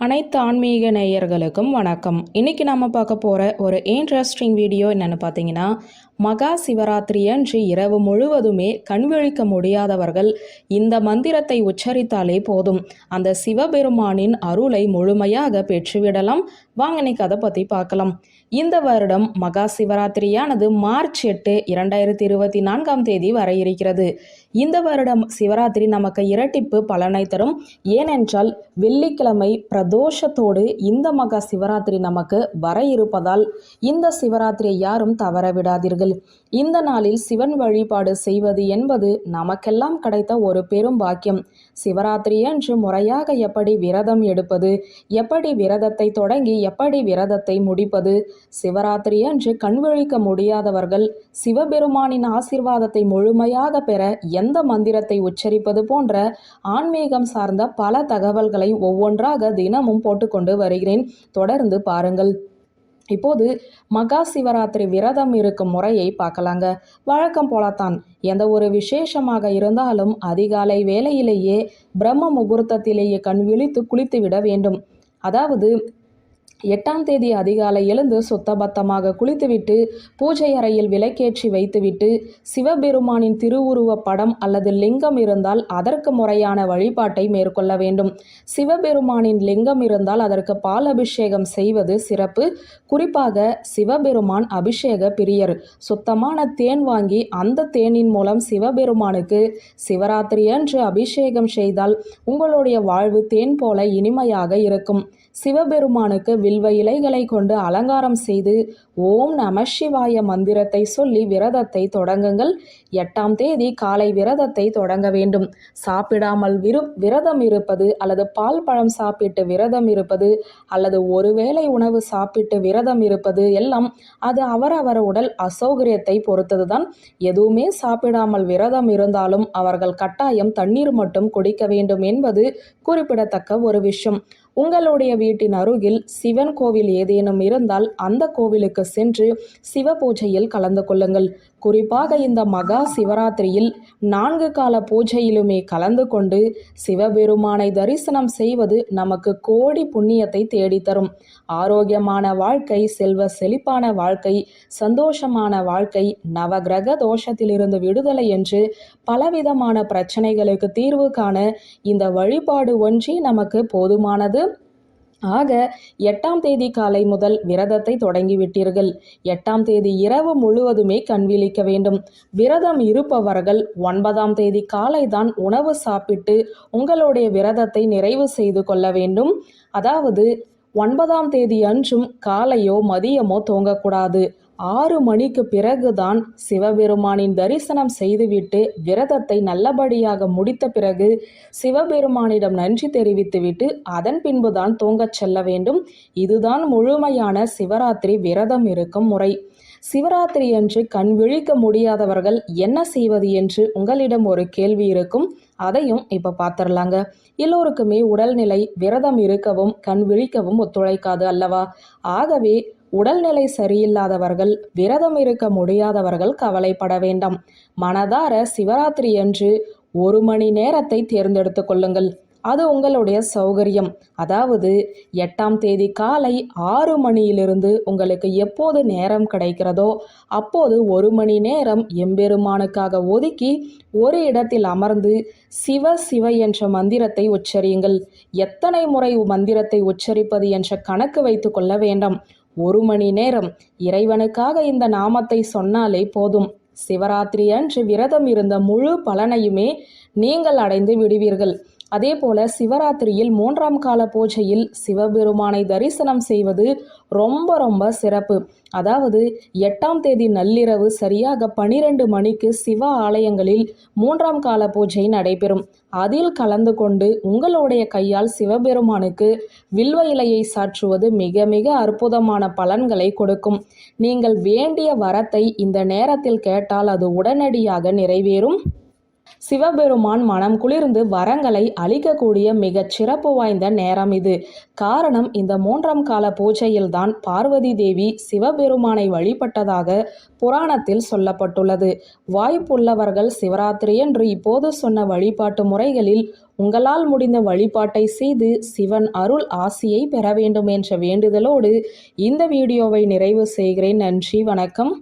அனைத்து ஆன்மீக நேயர்களுக்கும் வணக்கம். இன்னைக்கு நாம பார்க்க போற ஒரு இன்ட்ரெஸ்டிங் வீடியோ என்னன்னு பார்த்தீங்கன்னா மகா சிவராத்திரி அன்று இரவு முழுவதுமே கண் விழிக்க முடியாதவர்கள் இந்த மந்திரத்தை உச்சரித்தாலே போதும். அந்த சிவபெருமானின் அருளை முழுமையாக பெற்றுவிடலாம். வாங்க இன்னைக்கு அதை பற்றி பார்க்கலாம். இந்த வருடம் மகா சிவராத்திரியானது மார்ச் எட்டு இரண்டாயிரத்தி இருபத்தி நான்காம் தேதி வர இருக்கிறது. இந்த வருடம் சிவராத்திரி நமக்கு இரட்டிப்பு பலனை தரும். ஏனென்றால் வெள்ளிக்கிழமை பிரதோஷத்தோடு இந்த மகா சிவராத்திரி நமக்கு வர இருப்பதால் இந்த சிவராத்திரியை யாரும் தவற விடாதீர்கள். இந்த நாளில் சிவன் வழிபாடு செய்வது என்பது நமக்கெல்லாம் கிடைத்த ஒரு பெரும் பாக்கியம். சிவராத்திரி என்று முறையாக எப்படி விரதம் எடுப்பது எப்படி விரதத்தை தொடங்கி எப்படி விரதத்தை முடிப்பது சிவராத்திரி என்று கண்விழிக்க முடியாதவர்கள் சிவபெருமானின் ஆசிர்வாதத்தை முழுமையாக பெற எந்த மந்திரத்தை உச்சரிப்பது போன்ற ஆன்மீகம் சார்ந்த பல தகவல்களை ஒவ்வொன்றாக தினமும் போட்டுக்கொண்டு வருகிறேன். தொடர்ந்து பாருங்கள். இப்போது மகா சிவராத்திரி விரதம் இருக்கும் முறையை பார்க்கலாங்க. வழக்கம் போலத்தான். எந்த ஒரு விசேஷமாக இருந்தாலும் அதிகாலை வேளையிலேயே பிரம்ம முகூர்த்தத்திலேயே கண் விழித்து குளித்து விட வேண்டும். அதாவது எட்டாம் தேதி அதிகாலை எழுந்து சுத்தபத்தமாக குளித்துவிட்டு பூஜை அறையில் விளக்கேற்றி வைத்துவிட்டு சிவபெருமானின் திருவுருவ படம் அல்லது லிங்கம் இருந்தால் அதற்கு முறையான வழிபாட்டை மேற்கொள்ள வேண்டும். சிவபெருமானின் லிங்கம் இருந்தால் அதற்கு பால் அபிஷேகம் செய்வது சிறப்பு. குறிப்பாக சிவபெருமான் அபிஷேக பிரியர். சுத்தமான தேன் வாங்கி அந்த தேனின் மூலம் சிவபெருமானுக்கு சிவராத்திரி அன்று அபிஷேகம் செய்தால் உங்களுடைய வாழ்வு தேன் போல இனிமையாக இருக்கும். சிவபெருமானுக்கு வில்வ இலைகளை கொண்டு அலங்காரம் செய்து ஓம் நம சிவாய மந்திரத்தை சொல்லி விரதத்தை தொடங்குங்கள். எட்டாம் தேதி காலை விரதத்தை தொடங்க வேண்டும். சாப்பிடாமல் விரு விரதம் இருப்பது அல்லது பால் பழம் சாப்பிட்டு விரதம் இருப்பது அல்லது ஒருவேளை உணவு சாப்பிட்டு விரதம் இருப்பது எல்லாம் அது அவரவர் உடல் அசௌகரியத்தை பொறுத்ததுதான். எதுவுமே சாப்பிடாமல் விரதம் இருந்தாலும் அவர்கள் கட்டாயம் தண்ணீர் மட்டும் குடிக்க வேண்டும் என்பது குறிப்பிடத்தக்க ஒரு விஷயம். உங்களுடைய வீட்டின் அருகில் சிவன் கோவில் ஏதேனும் இருந்தால் அந்த கோவிலுக்கு சென்று சிவ பூஜையில் கலந்து கொள்ளுங்கள். குறிப்பாக இந்த மகா சிவராத்திரியில் நான்கு கால பூஜையிலுமே கலந்து கொண்டு சிவபெருமானை தரிசனம் செய்வது நமக்கு கோடி புண்ணியத்தை தேடித்தரும். ஆரோக்கியமான வாழ்க்கை செல்வ செழிப்பான வாழ்க்கை சந்தோஷமான வாழ்க்கை நவகிரக தோஷத்திலிருந்து விடுதலை என்று பலவிதமான பிரச்சனைகளுக்கு தீர்வு காண இந்த வழிபாடு ஒன்றே நமக்கு போதுமானது. ஆக எட்டாம் தேதி காலை முதல் விரதத்தை தொடங்கிவிட்டீர்கள். எட்டாம் தேதி இரவு முழுவதுமே கண் விழிக்க வேண்டும். விரதம் இருப்பவர்கள் ஒன்பதாம் தேதி காலை தான் உணவு சாப்பிட்டு உங்களுடைய விரதத்தை நிறைவு செய்து கொள்ள வேண்டும். அதாவது ஒன்பதாம் தேதி அன்றும் காலையோ மதியமோ தூங்கக்கூடாது. ஆறு மணிக்கு பிறகுதான் சிவபெருமானின் தரிசனம் செய்துவிட்டு விரதத்தை நல்லபடியாக முடித்த பிறகு சிவபெருமானிடம் நன்றி தெரிவித்துவிட்டு அதன் பின்புதான் தூங்கச் செல்ல வேண்டும். இதுதான் முழுமையான சிவராத்திரி விரதம் இருக்கும் முறை. சிவராத்திரி என்று கண் விழிக்க முடியாதவர்கள் என்ன செய்வது என்று உங்களிடம் ஒரு கேள்வி இருக்கும். அதையும் இப்போ பார்த்துடலாங்க எல்லோருக்குமே உடல்நிலை விரதம் இருக்கவும் கண் விழிக்கவும் ஒத்துழைக்காது அல்லவா? ஆகவே உடல்நிலை சரியில்லாதவர்கள் விரதம் இருக்க முடியாதவர்கள் கவலைப்பட வேண்டாம். மனதார சிவராத்திரி அன்று ஒரு மணி நேரத்தை தேர்ந்தெடுத்து கொள்ளுங்கள். அது உங்களுடைய சௌகரியம். அதாவது எட்டாம் தேதி காலை ஆறு மணியிலிருந்து உங்களுக்கு எப்போது நேரம் கிடைக்கிறதோ அப்போது ஒரு மணி நேரம் எம்பெருமானுக்காக ஒதுக்கி ஒரு இடத்தில் அமர்ந்து சிவ சிவ என்ற மந்திரத்தை உச்சரியுங்கள். எத்தனை முறை மந்திரத்தை உச்சரிப்பது என்ற கணக்கு வைத்து கொள்ள வேண்டாம். ஒரு மணி நேரம். இறைவனுக்காக இந்த நாமத்தை சொன்னாலே போதும். சிவராத்திரி அன்று விரதம் இருந்த முழு பலனையுமே நீங்கள் அடைந்து விடுவீர்கள். அதே போல சிவராத்திரியில் மூன்றாம் கால பூஜையில் சிவபெருமானை தரிசனம் செய்வது ரொம்ப ரொம்ப சிறப்பு. அதாவது எட்டாம் தேதி நள்ளிரவு சரியாக பனிரெண்டு மணிக்கு சிவ ஆலயங்களில் மூன்றாம் கால பூஜை நடைபெறும். அதில் கலந்து கொண்டு உங்களுடைய கையால் சிவபெருமானுக்கு வில்வ இலையை சாற்றுவது மிக மிக அற்புதமான பலன்களை கொடுக்கும். நீங்கள் வேண்டிய வரத்தை இந்த நேரத்தில் கேட்டால் அது உடனடியாக நிறைவேறும். சிவபெருமான் மனம் குளிர்ந்து வரங்களை அளிக்கக்கூடிய மிகச் சிறப்பு வாய்ந்த நேரம் இது. காரணம் இந்த மூன்றாம் கால பூஜையில்தான் பார்வதி தேவி சிவபெருமானை வழிபட்டதாக புராணத்தில் சொல்லப்பட்டுள்ளது. வாய்ப்புள்ளவர்கள் சிவராத்திரியன்று இப்போது சொன்ன வழிபாட்டு முறைகளில் உங்களால் முடிந்த வழிபாட்டை செய்து சிவன் அருள் ஆசியை பெற வேண்டும் என்ற வேண்டுதலோடு இந்த வீடியோவை நிறைவு செய்கிறேன். நன்றி வணக்கம்.